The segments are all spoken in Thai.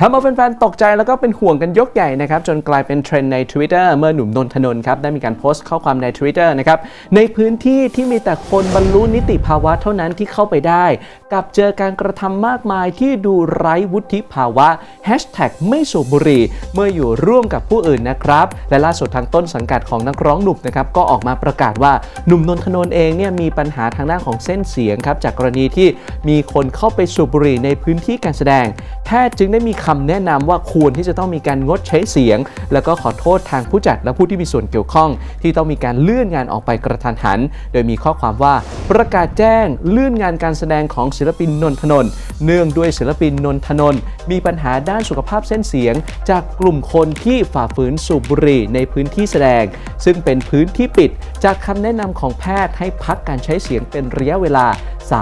ทำเอาแฟนๆ ตกใจแล้วก็เป็นห่วงกันยกใหญ่นะครับ จนกลายเป็นเทรนด์ใน Twitter เมื่อหนุ่มนนทนนท์ครับ ได้มีการโพสต์ข้อความใน Twitter นะครับ ในพื้นที่ที่มีแต่คนบรรลุนิติภาวะเท่านั้นที่เข้าไปได้ กับเจอการกระทำมากมายที่ดูไร้วุฒิภาวะ Hashtag ไม่สูบบุหรี่เมื่ออยู่ร่วมกับผู้อื่นนะครับ และล่าสุดทางต้นสังกัดของนักร้องหนุ่มนะครับก็ออกมาประกาศว่าหนุ่มนนทนนท์เองเนี่ยมีปัญหาทางด้านของเส้นเสียงครับจากกรณีที่มีคนเข้าไปสูบบุหรี่ในพื้นที่การแสดงแพทย์จึงได้มีคำแนะนำว่าควรที่จะต้องมีการงดใช้เสียง แล้วก็ขอโทษทางผู้จัดและผู้ที่มีส่วนเกี่ยวข้อง ที่ต้องมีการเลื่อนงานออกไปกระทันหัน โดยมีข้อความว่าประกาศแจ้งเลื่อนงานการแสดงของศิลปินนนทนนเนื่องด้วยศิลปินนนทนนมีปัญหาด้านสุขภาพเส้นเสียง จากกลุ่มคนที่ฝ่าฝืนสูบบุหรี่ในพื้นที่แสดง ซึ่งเป็นพื้นที่ปิด จากคำแนะนำของแพทย์ให้พักการใช้เสียงเป็นระยะเวลา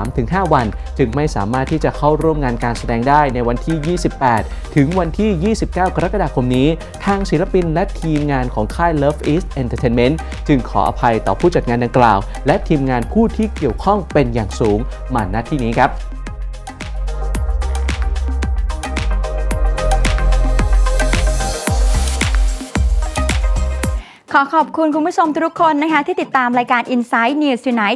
3-5 วัน จึงไม่สามารถที่จะเข้าร่วมงานการแสดงได้ในวันที่ 28 ถึงวันที่ 29 กรกฎาคมนี้ ทางศิลปินและทีมงานของค่าย Love East Entertainment จึงขออภัยต่อผู้จัดงานดังกล่าว และทีมงานผู้ที่เกี่ยวข้องเป็นอย่างสูงมาณที่นี้ครับขอขอบคุณคุณผู้ชมทุกคนนะคะที่ติดตามรายการ Inside News Tonight